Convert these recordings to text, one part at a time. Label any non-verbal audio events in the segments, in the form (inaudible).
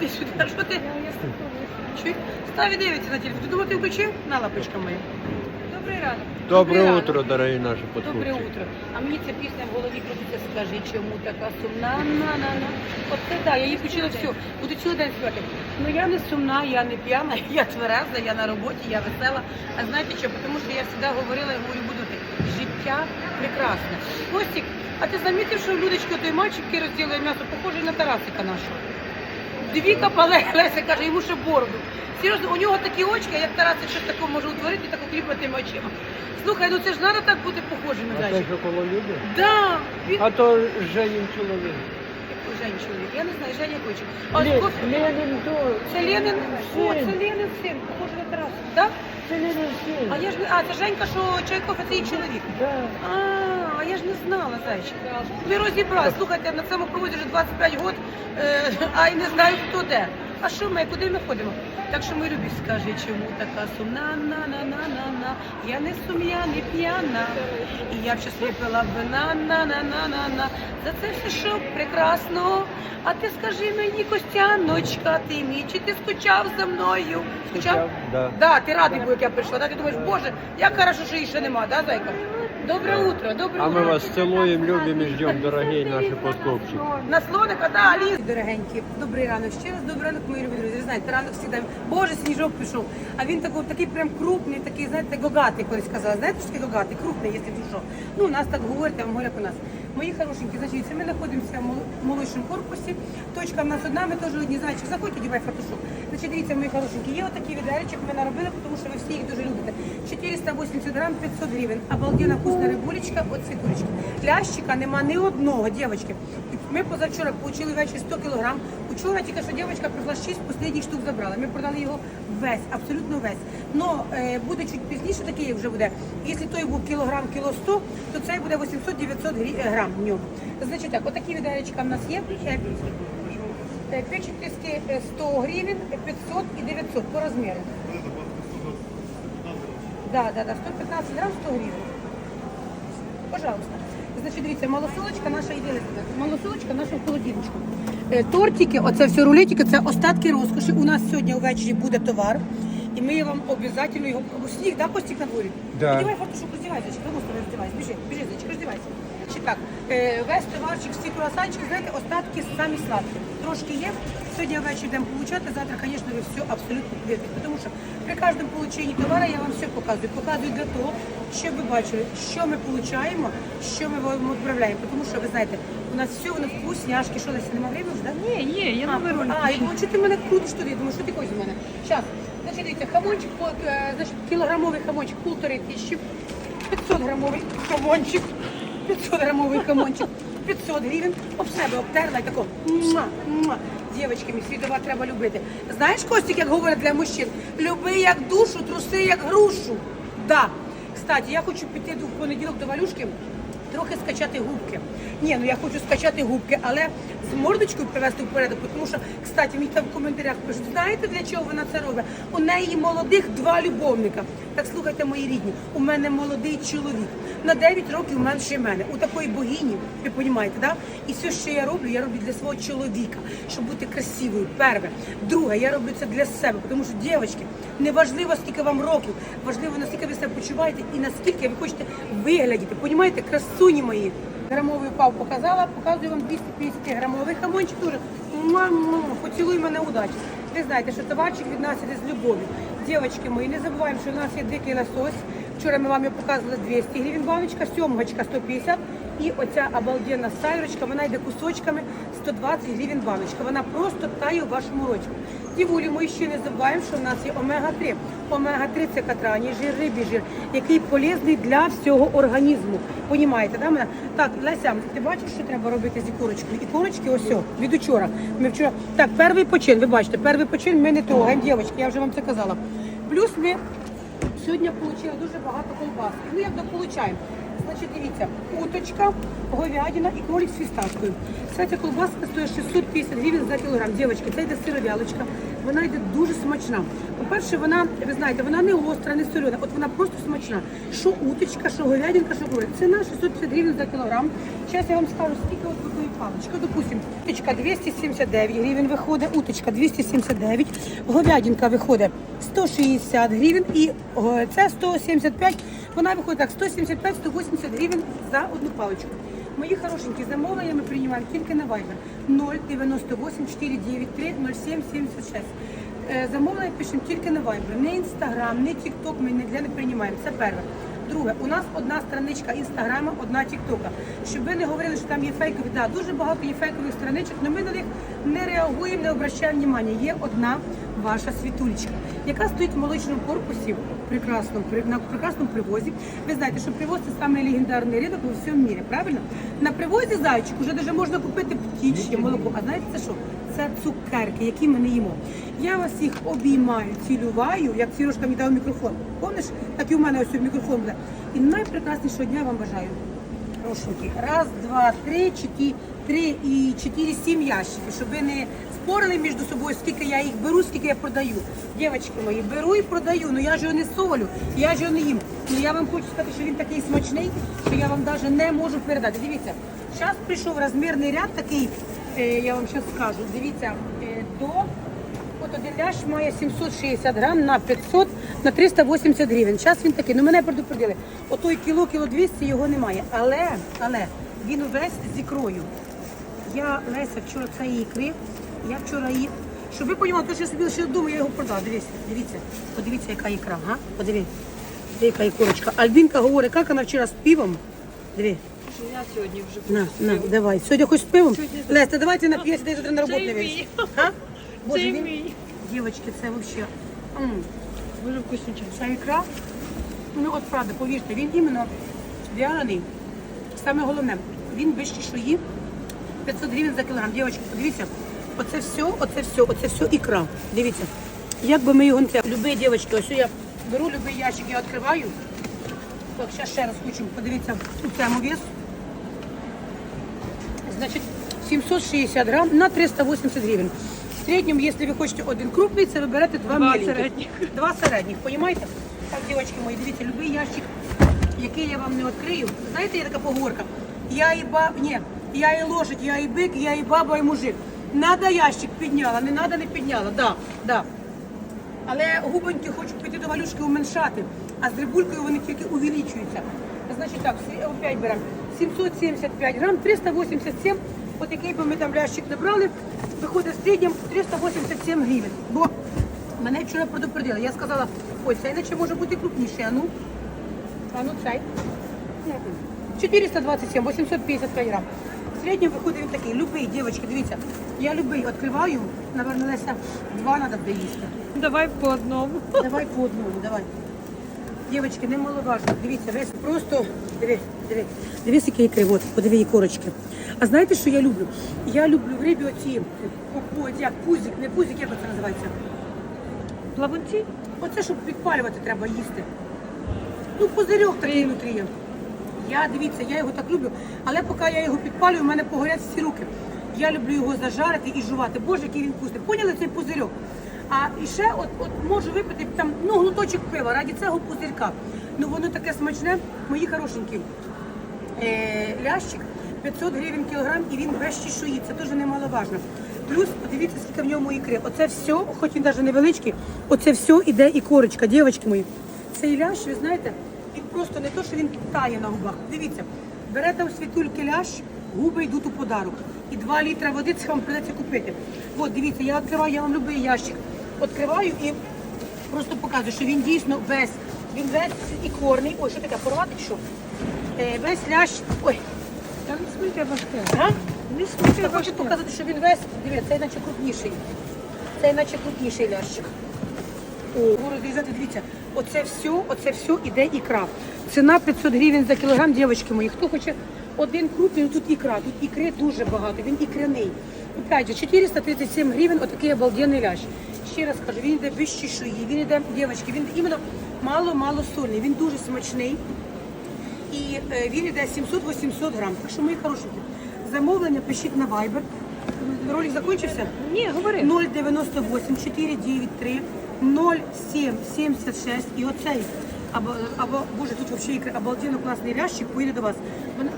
Ти сюди, що ти? Чуй? Став дивиться на телефон. Ти думав, ти включив? На лапочка моя. Добрий ранок. Доброе Добрий утро, дорогие наши Добре подкупчики. утро. А мені ця пісня в голові крутиться, скажи, чому така сумна, на, на, на. От це да, я її включила все. Буду цілий день співати. Ну я не сумна, я не п'яна, (laughs) я твереза, я на роботі, я весела. А знаєте що? Тому що я завжди говорила і говорю, буду так. Життя прекрасне. Костік, а ти замітив, що Людочка, той мальчик, який розділує м'ясо, похожий на Тарасика нашого? Дві капале, (laughs) Леся каже, йому ще бороду. Серйозно, у нього такі очки, як Тарасик щось такого може утворити, так кліпатими очима. Слухай, ну це ж треба так бути А зайчик. те, що коло люди? Да, він А то Женін чоловік. Який Жень чоловік. Я не знаю, Женя хоче. А ось Ле- кофе. Ленін то. Це Ленин, о, це Син. Ленин син, похоже на Тараса. Так? Це Ленін син. А я ж не, а це Женька, що Чайков, це її чоловік. Да. А, а я ж не знала, зайчик. Ми розібрали. Слухайте, на цьому проводі вже 25 років, е, а й не знаю, хто де. А що ми, куди ми ходимо? Так що ми любі, скажи, чому така сумна, на на на на на Я не сум'я, не п'яна. І я б щось випила вина, на на на на на За це все що прекрасно. А ти скажи мені, Костяночка, ти мій, чи ти скучав за мною? Скучав, да. Да, ти радий був, як я прийшла. Да? Ти думаєш, боже, як хорошо, що її ще нема, да, зайка? Добре утро, доброе А утро. ми вас целуем, любимо і ждем, дорогі наші подкопчики. На слоника, да, ліс. Дорогенькі, добрий ранок. Ще раз добрий ранок, мої любі друзі. Ви знаєте, ранок завжди, боже, сніжок пішов. А він такий, такий прям крупний, такий, знаєте, гогатий, колись сказала. Знаєте, що таке гогатий? Крупний, якщо ти що. Ну, у нас так говорять, а вам говорять у нас. Мої хорошенькі, значить, ми знаходимося в мол- молодшому корпусі. Точка в нас одна, ми теж одні зайчик. Заходьте, дівай фартушок. Значить, дивіться, мої хорошенькі, є отакі відеречок, ми наробили, тому що ви всі їх дуже любите. 480 грам, 500 гривень. Обалденна вкусна рибулечка, от цвітулечка. Лящика нема ні одного, дівчатки. Ми позавчора отримали ввечері 100 кілограм. Учора тільки що дівчинка прийшла 6 останніх штук забрала. Ми продали його весь, абсолютно весь. Но е, буде чуть пізніше, такий вже буде. Якщо той був кілограм, кіло 100, то цей буде 800-900 грі- е, грам в ньому. Значить так, отакі відеречка в нас є. Е, е, 100 гривень, 500 і 900 по розміру. Да, да, да, 115 грам, 100 гривень. Пожалуйста. Значить, дивіться, малосолочка наша йде. Малосолочка наша в холодильничку. Е, Тортики, оце все рулетики, це остатки розкоші. У нас сьогодні ввечері буде товар. І ми вам обов'язково його... Сніг, да, постік на дворі? Да. Одягай фартушок, роздівайся, чи кому роздівайся. Біжи, біжи, зайчик, роздівайся. Чи так, е, весь товарчик, всі круасанчики, знаєте, остатки самі сладкі. Трошки є. Сьогодні ввечері йдемо получати, завтра, звісно, ви все абсолютно будете. Тому що при кожному полученні товару я вам все показую. Показую для того, щоб ви бачили, що ми получаємо, що ми вам відправляємо. Тому що, ви знаєте, у нас все воно вкусняшки, що десь нема времени да? Ні, є, я А, новий ролик. А, і ну, чи ти мене крутиш туди? Думаю, що ти хочеш з мене? Зараз. Значить, дивіться, хамончик, по- е, значить, кілограмовий хамончик, полтори тисячі, 500 грамовий хамончик, 500 грамовий хамончик, 500 гривень, об себе обтерла і тако, муа, муа. Дівчатки, світова треба любити. Знаєш, Костік, як говорять для мужчин, люби як душу, труси як грушу. Да. Кстати, я хочу піти в понеділок до Валюшки, трохи скачати губки. Ні, ну я хочу скачати губки, але з мордочкою привести в порядок, тому що, кстати, мені там в коментарях пишуть, знаєте, для чого вона це робить? У неї молодих два любовника. Так слухайте, мої рідні, у мене молодий чоловік. На 9 років менше мене. У такої богині, ви розумієте, да? І все, що я роблю, я роблю для свого чоловіка, щоб бути красивою. Перше. Друге, я роблю це для себе, тому що, дівчатки, не важливо, скільки вам років, важливо, наскільки ви себе почуваєте і наскільки ви хочете виглядіти. Понімаєте, красуні мої. Грамовий пав показала, показую вам 250 грамовий хамончик дуже. Мама, поцілуй мене удачі. Ви знаєте, що товарчик від нас іде з любов'ю. Дівчатки мої, не забуваємо, що у нас є дикий лосось. Вчора ми вам його показували 200 гривень баночка, сьомгочка 150 і оця обалденна сайрочка, вона йде кусочками 120 гривень баночка. Вона просто тає у вашому роті. Дівулі, ми ще не забуваємо, що в нас є омега-3. Омега-3 це катрані, жир, рибі жир, який полезний для всього організму. Понімаєте, да, мене? Так, Леся, ти бачиш, що треба робити з ікорочкою? Ікорочки ось о, від учора. Ми вчора. Так, перший почин, ви бачите, перший почин ми не трогаємо, дівчатки, я вже вам це казала. Плюс ми Сьогодні отримали дуже багато колбаски. Ну як дополучаємо? Значить, дивіться, уточка, говядина і кролик з фісташкою. Вся ця колбаска стоїть 650 гривень за кілограм. Дівчатки, це йде сировялочка. Вона йде дуже смачна. По-перше, вона, ви знаєте, вона не гостра, не солена, от вона просто смачна. Що уточка, що говядинка, що кролик. Ціна 650 гривень за кілограм. Зараз я вам скажу, скільки от такої паличка. Допустим, уточка 279 гривень виходить, уточка 279, говядинка виходить 160 гривень і це 175, вона виходить так, 175-180 гривень за одну паличку. Мої хорошенькі замовлення ми приймаємо тільки на Viber 098 493 0776. Е, Замовлення пишемо тільки на Viber. Не Instagram, не TikTok ми ніде не приймаємо. Це перше. Друге, у нас одна страничка інстаграма, одна тіктока. Щоб ви не говорили, що там є фейкові. Да, дуже багато є фейкових страничок, але ми на них не реагуємо, не обращаємо внимання. Є одна ваша світулечка, яка стоїть в молочному корпусі прекрасному, на прекрасному привозі. Ви знаєте, що привоз це саме легендарний ринок у всьому мірі, правильно? На привозі зайчик вже даже можна купити птічне молоко. А знаєте це що? Це цукерки, які ми не їмо. Я вас всіх обіймаю, цілюваю, як Сірошка мені дав мікрофон. Помниш, так і у мене ось мікрофон буде. І найпрекраснішого дня вам бажаю. Раз, два, три, чотири, три і чотири, сім ящиків, щоб ви не спорили між собою, скільки я їх беру, скільки я продаю. Дівчатки мої, беру і продаю, ну я ж його не солю, я ж його не їм. Ну я вам хочу сказати, що він такий смачний, що я вам навіть не можу передати. Дивіться, зараз прийшов розмірний ряд такий, е, я вам зараз скажу, дивіться, е, до От один ляш має 760 грам на 500, на 380 гривень. Зараз він такий, ну мене предупредили. Отой кіло, кіло 200 його немає. Але, але він увесь з ікрою. Я, Леся, вчора це ікри, я вчора її... Щоб ви розуміли, то що я собі лише вдома, я його продала. Дивіться, дивіться, подивіться, яка ікра, га? Подивіться, яка ікорочка. Альбінка говорить, як вона вчора з півом. Диви. Я сьогодні вже На, на, давай. Сьогодні хоч з пивом? Леся, давайте нап'єся, дай завтра на роботу не Це вийдеш. Боже, Це він... мій. Дівочки, це взагалі. М. Дуже вкусний чай. Ця ікра, ну от правда, повірте, він іменно вялений. Саме головне, він без чешуї, 500 гривень за кілограм. Дівчатки, подивіться, оце все, оце все, оце все ікра. Дивіться. Як би ми його не це. Любі дівчатки, ось я беру любий ящик, я відкриваю. Так, зараз ще раз хочу подивитися у цьому вес. Значить, 760 грам на 380 гривень. В середньому, якщо ви хочете один крупний, це ви берете два, Два маленьких. середніх. Два середніх, розумієте? Так, дівчатки мої, дивіться, любий ящик, який я вам не відкрию. Знаєте, є така поговорка. Я і ба... Ні, я і лошадь, я і бик, я і баба, і мужик. Надо ящик підняла, не надо не підняла. Да, да. Але губоньки хочуть піти до валюшки уменшати, а з рибулькою вони тільки увеличуються. Значить так, опять беремо 775 грам, 387, от який би ми там лящик набрали, виходить в середньому 387 гривень. Бо мене вчора предупредили. Я сказала, ой, це іначе може бути крупніший, а ну, а ну цей. 427, 855 грам. Середньому виходить він такий, любий, дівчатки, дивіться, я любий відкриваю, наверное, Леся, два треба доїсти. Давай по одному. Давай по одному, давай. Дівчатки, немаловажно. Дивіться, весь просто дивись, дивись. Дивись, які ікри, от, подиви її корочки. А знаєте, що я люблю? Я люблю в рибі оці, о, як пузик, не пузик, як це називається? Плавунці? Оце, щоб підпалювати, треба їсти. Ну, пузирьок такий внутрі є. Я дивіться, я його так люблю, але поки я його підпалюю, в мене погорять всі руки. Я люблю його зажарити і жувати. Боже, який він вкусний. Поняли цей пузирьок? А і ще от, от можу випити там ну, глуточок пива раді цього пузирька. Ну воно таке смачне, мої хорошенькі. Е, лящик 500 гривень кілограм і він без чешуї. Це дуже немаловажно. Плюс подивіться, скільки в ньому ікри. Оце все, хоч він навіть невеличкий, оце все іде і корочка, дівчатки мої. Цей лящ, ви знаєте, просто не то, що він тає на губах. Дивіться, берете у світульки лящ, губи йдуть у подарок. І 2 літра води це вам придеться купити. От дивіться, я відкриваю, я вам любий ящик. Відкриваю і просто показую, що він дійсно весь, він весь ікорний. Ой, що таке, порвати що? Е, весь лящ. Ой, Та не смійте важке. а? Не смійте Я хочу показати, що він весь, дивіться, цей наче крупніший. Цей наче крупніший лящик. О, розрізати, дивіться, оце все, оце все іде ікра. Ціна 500 гривень за кілограм, дівчатки мої. Хто хоче один крупний, тут ікра, тут ікри дуже багато, він ікряний. Опять же, 437 гривень, отакий обалденний лящ. Ще раз кажу, він йде без чешуї, він йде, дівчатки, він іменно мало-мало сольний, він дуже смачний. І е, він йде 700-800 грам. Так що, мої хорошенькі, замовлення пишіть на Viber. Ролик закінчився? Ні, говори. 098 493 0776 і оцей або, або боже, тут взагалі ікра, обалденно класний лящик поїде до вас. Вона-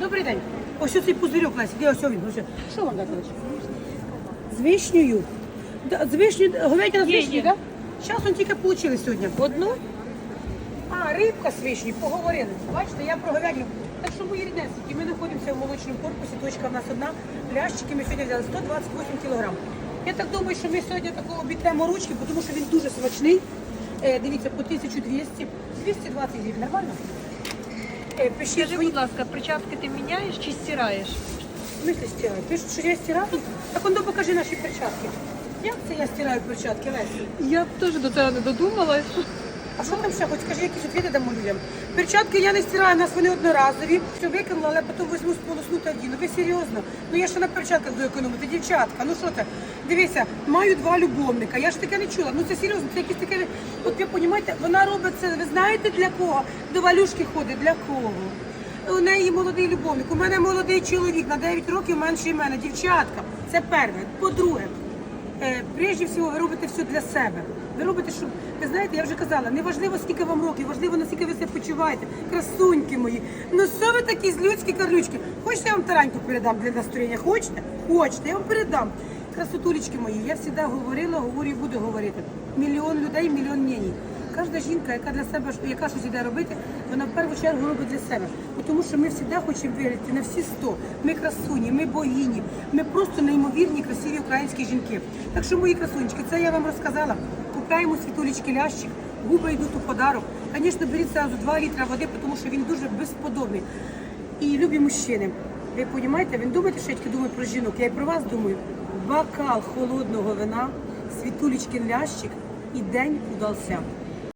Добрий день. Ось цей пузирьок, Лесі, де ось він. Ось. Що вам дати? З вишнею. Да, З вишнею, говядина з Є, вишнею, є. так? Зараз он тільки отримали сьогодні. Одну? А, рибка з вишні, поговорили. Бачите, я про говядину. Так що мої ріднесенькі, ми знаходимося в молочному корпусі, точка в нас одна. Лящики ми сьогодні взяли 128 кілограм. Я так думаю, що ми сьогодні такого обітнемо ручки, тому що він дуже смачний. Е, дивіться, по 1200, 220 гривень, нормально? Е, пишіть Скажи, свої... будь ласка, перчатки ти міняєш чи стираєш? В смысле стираю? ж що я стираю? Так он покажи наші перчатки. Як це я стираю перчатки, Лесі? Я б теж до цього не додумалась. А що там ще? Хоч скажи, якісь відповіді дамо людям. Перчатки я не стираю, у нас вони одноразові. Все викинула, але потім візьму сполосну та одіну. Ви серйозно? Ну я ще на перчатках буду економити. Дівчатка, ну що це? Дивися, маю два любовника. Я ж таке не чула. Ну це серйозно, це якісь таке. От ви розумієте, вона робить це, ви знаєте для кого? До валюшки ходить, для кого? У неї молодий любовник. У мене молодий чоловік на 9 років менше мене. Дівчатка, це перше. По-друге, Е, прежде всього, ви робите все для себе. Ви робите, щоб ви знаєте, я вже казала, не важливо, скільки вам років, важливо, наскільки ви себе почуваєте. Красуньки мої. Ну що ви такі злючки, карлючки? Хочете, я вам тараньку передам для настроєння? Хочете? Хочете, я вам передам. Красотулечки мої, я завжди говорила, говорю і буду говорити. Мільйон людей, мільйон мнєній. Кожна жінка, яка для себе яка щось іде робити, вона в першу чергу робить для себе. Тому що ми завжди хочемо виглядати на всі сто. Ми красуні, ми богині, ми просто неймовірні, красиві українські жінки. Так що, мої красунечки, це я вам розказала. Купляємо світулечки лящик, губи йдуть у подарок. Звісно, беріть одразу 2 літра води, тому що він дуже безподобний. І любі мужчини. Ви розумієте, він думає, що я тільки думаю про жінок. Я і про вас думаю. Бокал холодного вина, світулечки лящик і день удався.